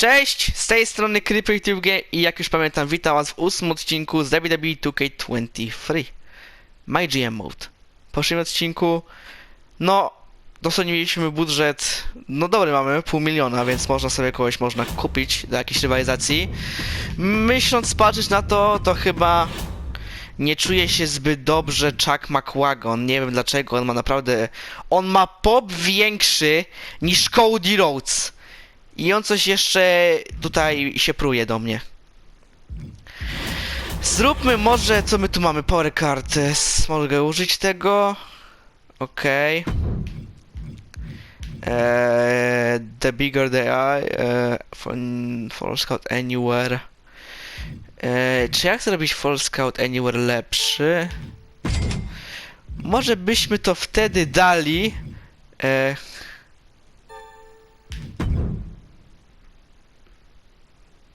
Cześć, z tej strony CryptoTube i jak już pamiętam, witam was w ósmym odcinku z WWE 2K23 My GM Mode. W poprzednim odcinku, no, dosłownie mieliśmy budżet, no dobry mamy, pół miliona, więc można sobie kogoś można kupić do jakiejś rywalizacji. Myśląc, patrzeć na to, to chyba nie czuje się zbyt dobrze Chuck McWagon. Nie wiem dlaczego, on ma naprawdę, on ma pop większy niż Cody Rhodes. I on coś jeszcze tutaj się pruje do mnie. Zróbmy może, co my tu mamy? Power card. Mogę użyć tego. Okej. Eee, the bigger they are, eee, for scout anywhere. Eee, czy jak zrobić Fall Scout Anywhere lepszy? Może byśmy to wtedy dali. Eee,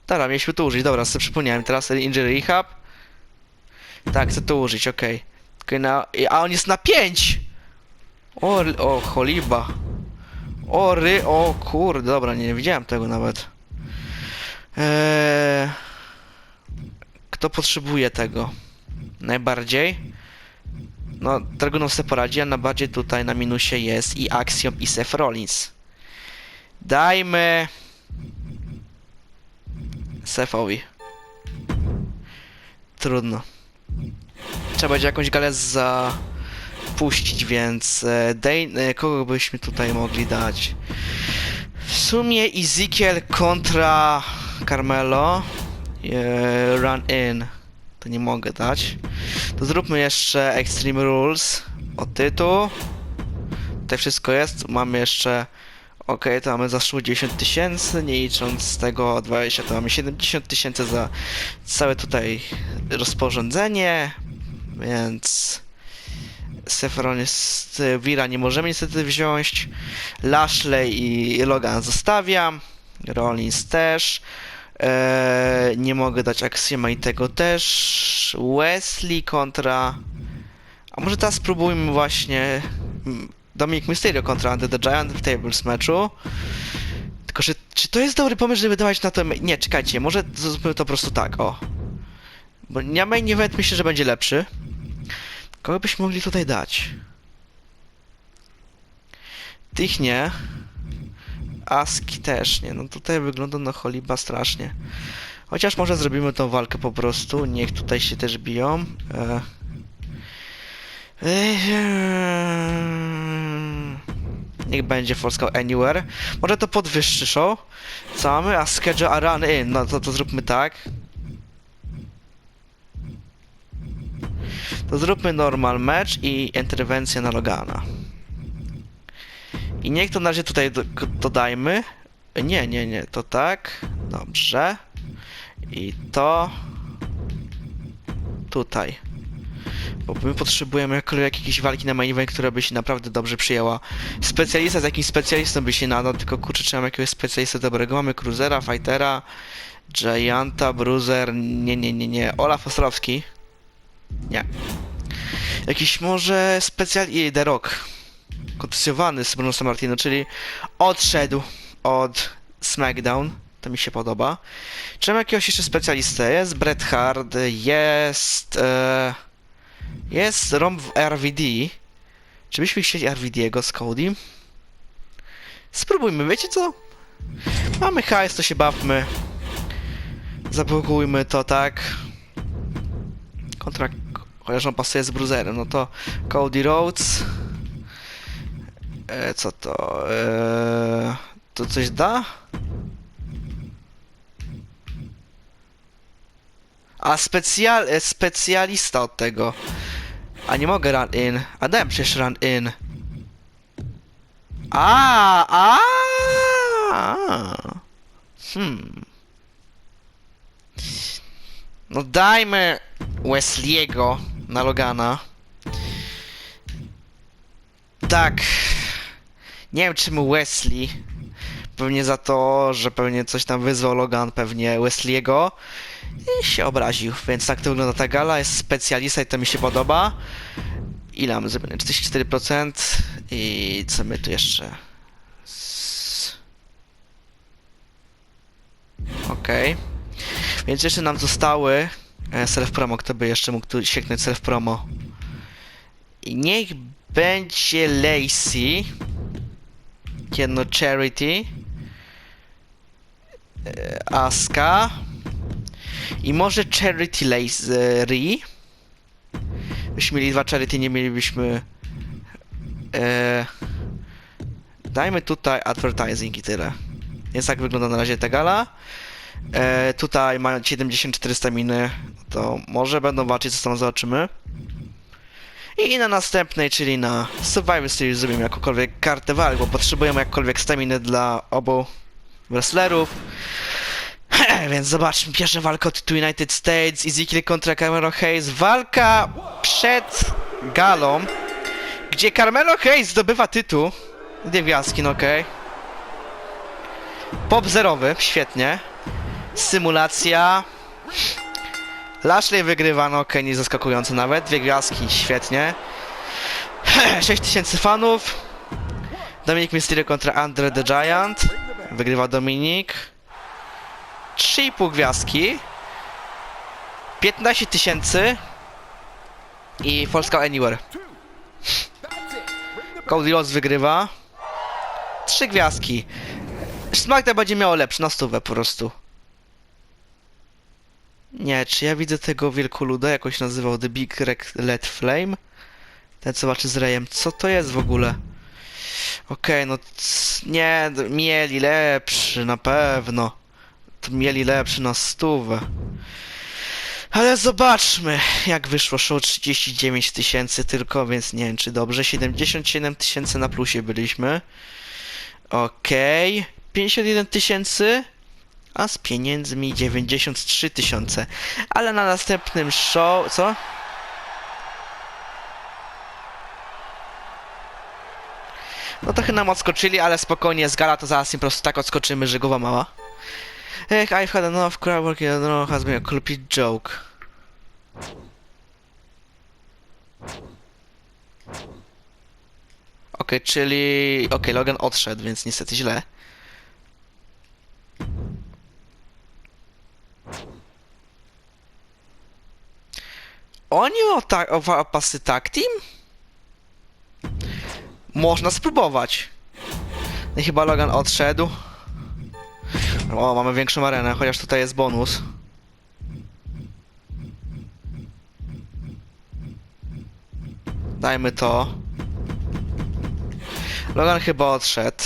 Dobra, mieliśmy to użyć, dobra, sobie przypomniałem. Teraz Injury Rehab. Tak, chcę to użyć, okej. Okay. na... A on jest na 5! O, o, choliba. O, ry... O, kurde, dobra, nie widziałem tego nawet. Eee... Kto potrzebuje tego? Najbardziej? No, Dragunov sobie poradzi, a najbardziej tutaj na minusie jest i Axiom i Seth Rollins. Dajmy... Sefowi. Trudno. Trzeba będzie jakąś galę zapuścić, więc e, dej, e, kogo byśmy tutaj mogli dać? W sumie Ezekiel kontra Carmelo. E, run in. To nie mogę dać. To zróbmy jeszcze Extreme Rules o tytuł. Tutaj wszystko jest. Mamy jeszcze Okej, to mamy za 10 tysięcy, nie licząc z tego 20, to mamy 70 tysięcy za całe tutaj rozporządzenie, więc Sephironis Wira nie możemy niestety wziąć, Lashley i Logan zostawiam, Rollins też, eee, nie mogę dać Axioma i tego też, Wesley kontra... A może teraz spróbujmy właśnie Dominic Mysterio kontra Under the Giant w Tables meczu. Tylko, że czy to jest dobry pomysł, żeby dawać na to... Nie, czekajcie, może zróbmy to po prostu tak, o. Bo ja main event myślę, że będzie lepszy. Kogo byśmy mogli tutaj dać? Tych nie. Aski też nie. No tutaj wygląda na Holiba strasznie. Chociaż może zrobimy tą walkę po prostu. Niech tutaj się też biją. E... Ehm, Niech będzie Polska Anywhere. Może to podwyższy show. Co mamy? A schedule a run in. No to, to zróbmy tak. To zróbmy normal match i interwencję na Logana. I niech to na razie tutaj do, dodajmy. Nie, nie, nie, to tak. Dobrze. I to tutaj. Bo my potrzebujemy jakiejś walki na main event, która by się naprawdę dobrze przyjęła. Specjalista z jakimś specjalistą by się nadał, tylko kurczę, trzeba jakiegoś specjalistę dobrego. Mamy Cruzera, Fightera, Gianta, Bruiser, nie, nie, nie, nie, Olaf Ostrowski. Nie. Jakiś może specjal... i The Rock. Kontesjowany z Bruno Sammartino, czyli odszedł od SmackDown. To mi się podoba. Czy mam jakiegoś jeszcze specjalistę? Jest Bret Hart, jest... E... Jest ROM w RVD. Czy byśmy chcieli RVD'ego z Cody? Spróbujmy, wiecie co? Mamy hajs, to się bawmy. Zablokujmy to, tak? Kontrakt, chociaż on pasuje z Bruiserem, no to Cody Rhodes. E, co to? E, to coś da? A specjal, e, specjalista od tego. A nie mogę run in. A dałem przecież run in. A, a, a. Hmm. No dajmy Wesley'ego na Logana. Tak. Nie wiem czemu Wesley. Pewnie za to, że pewnie coś tam wyzwał Logan, pewnie Wesley'ego. I się obraził, więc tak to wygląda ta gala, jest specjalista i to mi się podoba. Ile mamy zrobione? 44% i co my tu jeszcze? Okej. Więc jeszcze nam zostały e, self promo. Kto by jeszcze mógł tu sięgnąć self promo? I niech będzie Lacey. Jedno Charity. E, Aska. I może Charity Lacery. Byśmy mieli dwa Charity, nie mielibyśmy... E, dajmy tutaj advertising i tyle. Więc tak wygląda na razie ta gala. E, tutaj mają 74 staminy, to może będą walczyć, co tam zobaczymy. I na następnej, czyli na Survivor Series zrobimy jakąkolwiek kartę walk, bo potrzebujemy jakkolwiek staminy dla obu wrestlerów. Więc zobaczmy, pierwsza walka o tytuł United States, Ezekiel kontra Carmelo Hayes, walka przed galą, gdzie Carmelo Hayes zdobywa tytuł. Dwie gwiazdki, no okej. Pop zerowy, świetnie. Symulacja. Lashley wygrywa, no okej, nie zaskakująco nawet. Dwie gwiazdki, świetnie. 6000 fanów. Dominik Mysterio kontra Andre the Giant. Wygrywa Dominik. 3,5 gwiazdki. 15 tysięcy. I Polska Anywhere. Cody Rhodes wygrywa. Trzy gwiazdki. SmackDown będzie miało lepszy na stówę po prostu. Nie, czy ja widzę tego wielkoluda, jakoś nazywał The Big Red Flame? Ten co walczy z Rejem. Co to jest w ogóle? Okej, no c- nie, mieli lepszy, na pewno. Mieli lepszy na stówę. Ale zobaczmy, jak wyszło show 39 tysięcy tylko, więc nie wiem czy dobrze. 77 tysięcy na plusie byliśmy. Okej. 51 tysięcy. A z pieniędzmi 93 tysiące. Ale na następnym show... Co? No trochę nam odskoczyli, ale spokojnie, z gala to zaraz im po prostu tak odskoczymy, że głowa mała. Ech, I've had enough crowd work, don't know, has been a complete joke. Okej, czyli... Okej, Logan odszedł, więc niestety źle. Oni o, ta, o, pasy tag team? Można spróbować. No i chyba Logan odszedł. O, mamy większą arenę, chociaż tutaj jest bonus. Dajmy to. Logan chyba odszedł.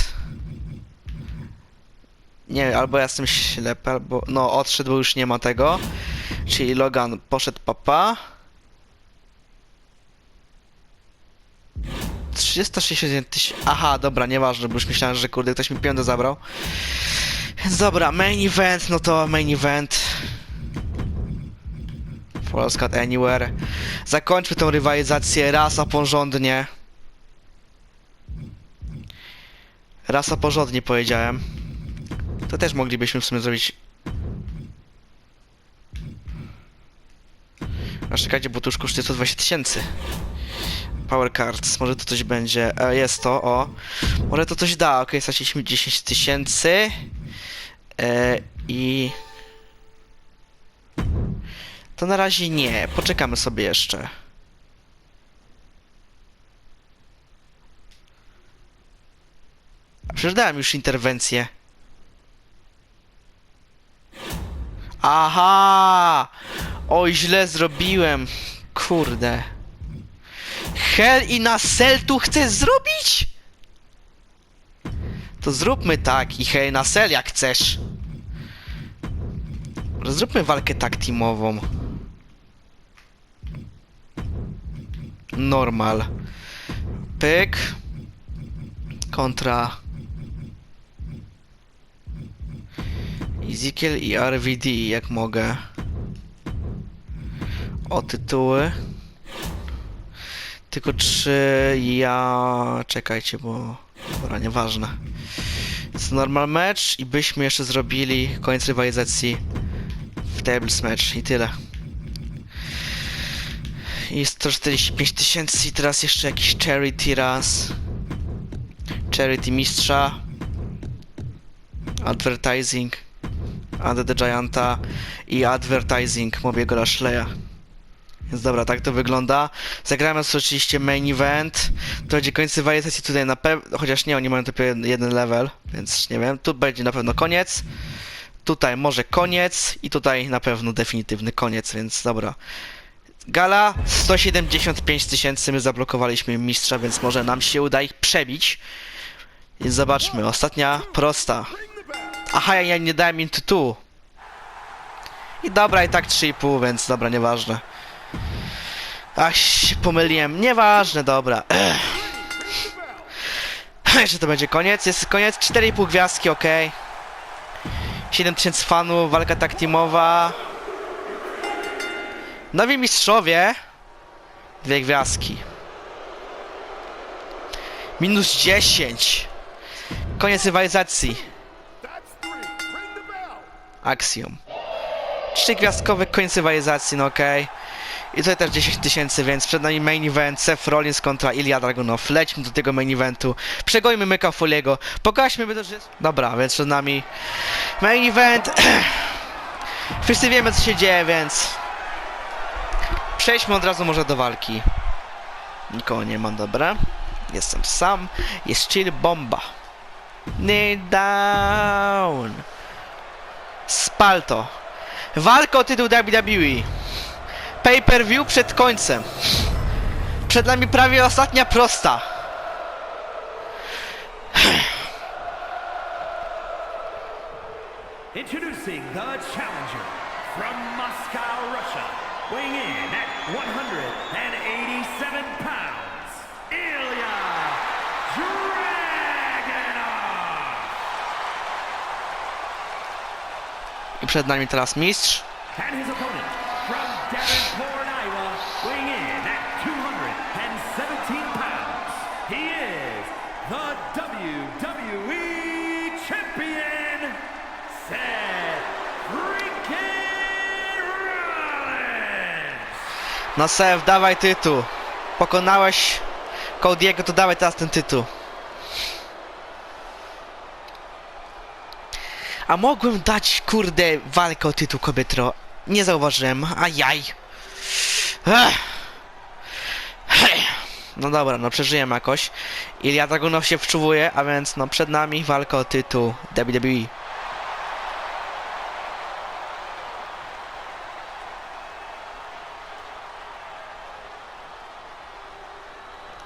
Nie, albo ja jestem ślepy, albo... No, odszedł, bo już nie ma tego. Czyli Logan poszedł papa. 361 tysięcy... Aha, dobra, nieważne, bo już myślałem, że kurde, ktoś mi piątę zabrał. Dobra, main event, no to main event. Cut Anywhere. Zakończmy tą rywalizację raz a porządnie. Raz a porządnie powiedziałem. To też moglibyśmy w sumie zrobić. A czekajcie, bo to już kosztuje 120 tysięcy. Power Cards, może to coś będzie. E, jest to, o. Może to coś da, ok, straciliśmy 10 tysięcy. E, I... To na razie nie, poczekamy sobie jeszcze. A już interwencję. Aha! Oj, źle zrobiłem. Kurde. Hell i na sel tu chcesz zrobić? To zróbmy tak i hej na sel jak chcesz. Zróbmy walkę tak teamową. Normal. Pyk. Kontra. Ezekiel i RVD, jak mogę. O tytuły. Tylko czy ja... Czekajcie, bo... Dobra, nieważne. Normal match i byśmy jeszcze zrobili koniec rywalizacji w tables match i tyle. I 145 tysięcy i teraz jeszcze jakiś charity raz. Charity mistrza. Advertising. Under the Gianta i Advertising Mobiego Lashleya. Więc dobra, tak to wygląda. Zagramy sobie oczywiście main event. To będzie koniec rywalizacji tutaj na pewno, chociaż nie, oni mają tylko jeden, level, więc nie wiem. Tu będzie na pewno koniec. Tutaj może koniec i tutaj na pewno definitywny koniec, więc dobra. Gala 175 tysięcy, my zablokowaliśmy mistrza, więc może nam się uda ich przebić. Więc zobaczmy, ostatnia prosta. Aha, ja nie dałem im tytułu. I dobra, i tak 3,5, więc dobra, nieważne. Ach, pomyliłem. Nieważne, dobra. Jeszcze to będzie koniec. Jest koniec. 4,5 gwiazdki, ok. 7000 fanów, walka tak teamowa. Nowi mistrzowie. Dwie gwiazdki. Minus 10. Koniec rywalizacji. Axiom. Trzy gwiazdkowy koniec rywalizacji, no okej. I tutaj też 10 tysięcy, więc przed nami main event, Seth Rollins kontra Ilya Dragunov. Lećmy do tego main eventu. Przegojmy Myka Foliego. Pokażmy by to, że. Dobra, więc przed nami main event. Wszyscy wiemy co się dzieje, więc... Przejdźmy od razu może do walki. Nikogo nie ma, dobra. Jestem sam. Jest chill bomba. Kneel down. Spal to. Walka o tytuł WWE. Pay-per-view przed końcem. Przed nami prawie ostatnia prosta. Introducing the challenger from Moscow, Russia, weighing in at 187 pounds, Ilya Dragunov. I przed nami teraz mistrz. And his opponent Davenport, Iowa, weighing in at 217 pounds, he is the WWE Champion, Seth freaking Rollins. No Sef, dawaj tytuł. Pokonałeś Cody'ego, to dawaj teraz ten tytuł. A mogłem dać, kurde, walkę o tytuł kobietro. Nie zauważyłem. Ajaj. No dobra, no przeżyjemy jakoś. Ilya Dragunov się wczuwuje, a więc no przed nami walka o tytuł WWE.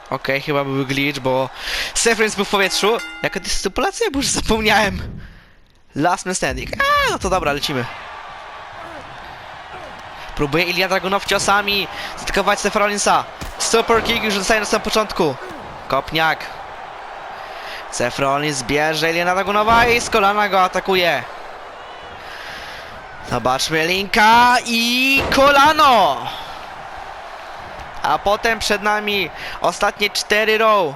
Okej, chyba był glitch, bo Sefrins był w powietrzu. Jaka stypulacja? Bo już zapomniałem. Last man standing. A, no to dobra, lecimy. Próbuje Ilya Dragunov ciosami zaatakować Seth Rollinsa. Super kick już zostaje na samym początku. Kopniak. Seth Rollins bierze Ilya Dragunowa i z kolana go atakuje. Zobaczmy linka i kolano. A potem przed nami ostatnie 4 row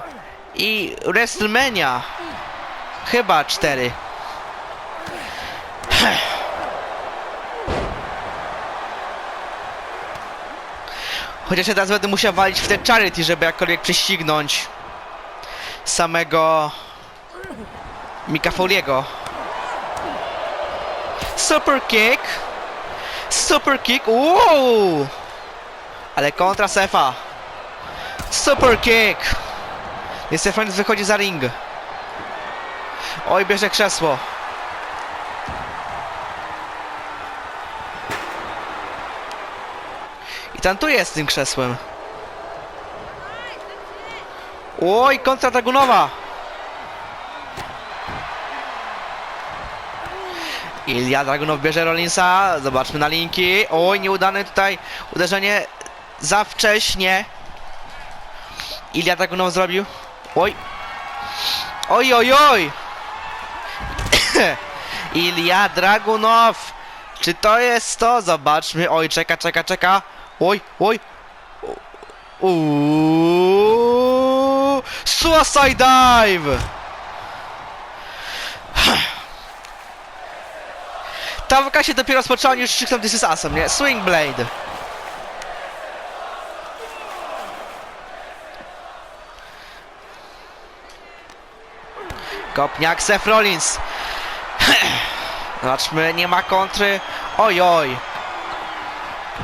i WrestleMania. Chyba 4. Chociaż ja teraz będę musiał walić w te charity, żeby jakkolwiek prześcignąć samego Mika Foliego. Super kick. Super kick. Ale kontra Sefa. Super kick. I Stefan wychodzi za ring. Oj, bierze krzesło. I tantuje z tym krzesłem. Oj, kontra Dragunowa. Ilya Dragunov bierze Rollinsa. Zobaczmy na linki. Oj, nieudane tutaj uderzenie za wcześnie. Ilya Dragunov zrobił. Oj. Oj, oj, oj. Ilya Dragunov. Czy to jest to? Zobaczmy. Oj, czeka, czeka, czeka. Oj, oj. Uuu. Suicide dive. Ta walka się dopiero rozpoczęła, już krzyknął This is awesome, nie? Swing Blade. Kopniak Seth Rollins. Zobaczmy, nie ma kontry. Oj, oj.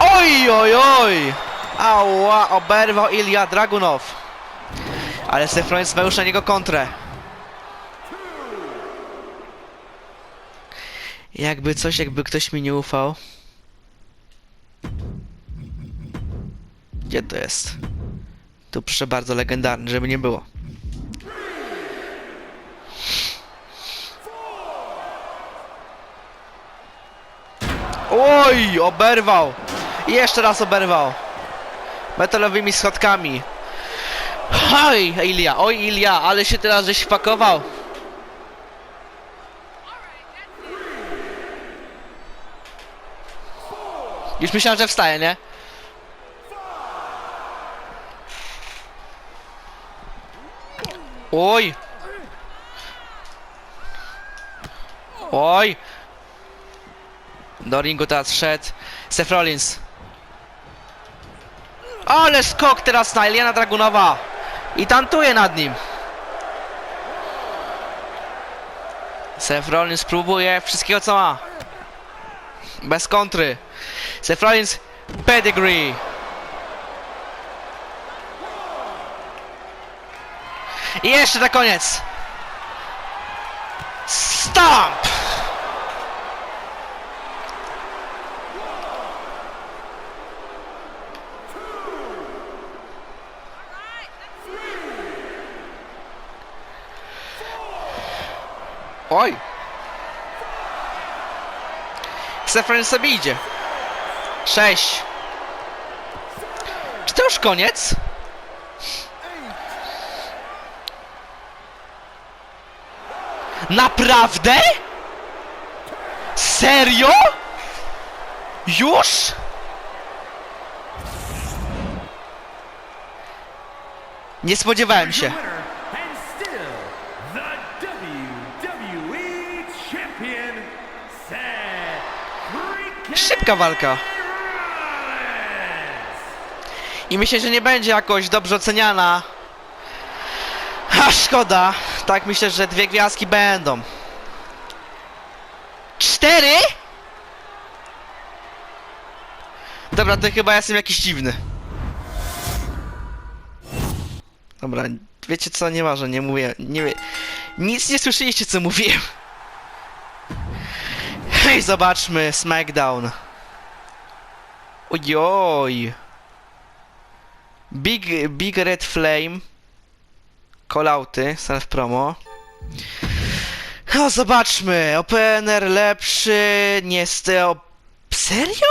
Oj, oj, oj. Ała, oberwał Ilya Dragunow. Ale Sefronis ma już na niego kontrę. Jakby coś, jakby ktoś mi nie ufał. Gdzie to jest? Tu proszę bardzo, legendarny, żeby nie było. Oj, oberwał! I Jeszcze raz oberwał. Metalowymi schodkami. Oj, Ilia, oj Ilia, ale się teraz żeś wpakował. Już myślałem, że wstaje, nie? Oj! Oj! Do ringu teraz wszedł Seth Rollins. Ale skok teraz na Eliana Dragunowa! I tantuje nad nim. Seth Rollins próbuje wszystkiego co ma. Bez kontry. Seth Rollins pedigree. I jeszcze na koniec. Stomp! Oj! Sefren sobie idzie. Sześć. Czy to już koniec? Naprawdę? Serio? Już? Nie spodziewałem się. Szybka walka. I myślę, że nie będzie jakoś dobrze oceniana. A szkoda. Tak myślę, że dwie gwiazdki będą. Cztery? Dobra, to chyba jestem jakiś dziwny. Dobra, wiecie co, nieważne, nie mówię, nie Nic nie słyszeliście, co mówiłem. Hej, zobaczmy, SmackDown. Ojoj. Big, Big Red Flame. Callouty, self promo. No zobaczmy, opener lepszy, niestety... O... Serio?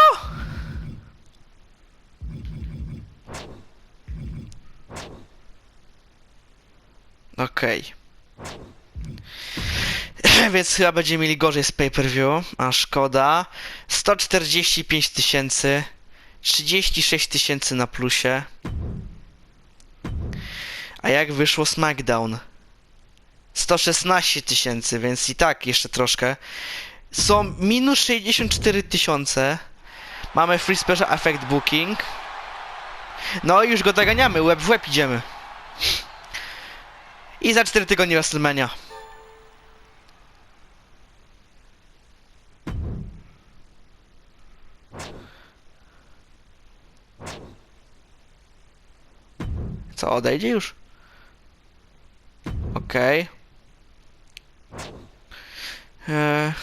Okej. Więc chyba będziemy mieli gorzej z pay-per-view, a szkoda. 145 tysięcy, 36 tysięcy na plusie. A jak wyszło SmackDown? 116 tysięcy, więc i tak jeszcze troszkę. Są minus 64 tysiące. Mamy Free Special Effect Booking. No i już go doganiamy, łeb w łeb idziemy. I za 4 tygodnie WrestleMania. Co, odejdzie już? Okej. Eee.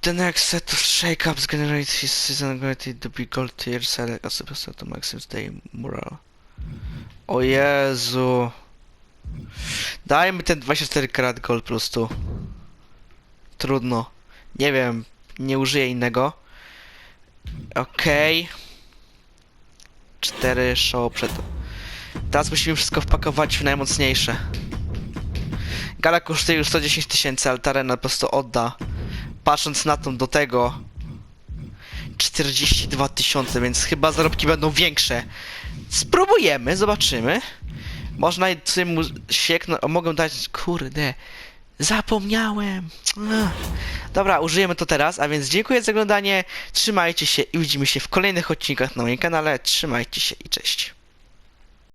The next set of shakeups generate his season generated to be gold tier select as opposed to Maxim's Day Morale. O Jezu. Dajmy ten 24 karat gold plus tu. Trudno. Nie wiem, nie użyję innego. Okej. Cztery show przed... Teraz musimy wszystko wpakować w najmocniejsze. Gala kosztuje już 110 tysięcy, ale ta arena po prostu odda. Patrząc na tą do tego... 42 tysiące, więc chyba zarobki będą większe. Spróbujemy, zobaczymy. Można sobie mu sieknąć, o, mogę dać, kurde, zapomniałem. Ach. Dobra, użyjemy to teraz, a więc dziękuję za oglądanie, trzymajcie się i widzimy się w kolejnych odcinkach na moim kanale, trzymajcie się i cześć.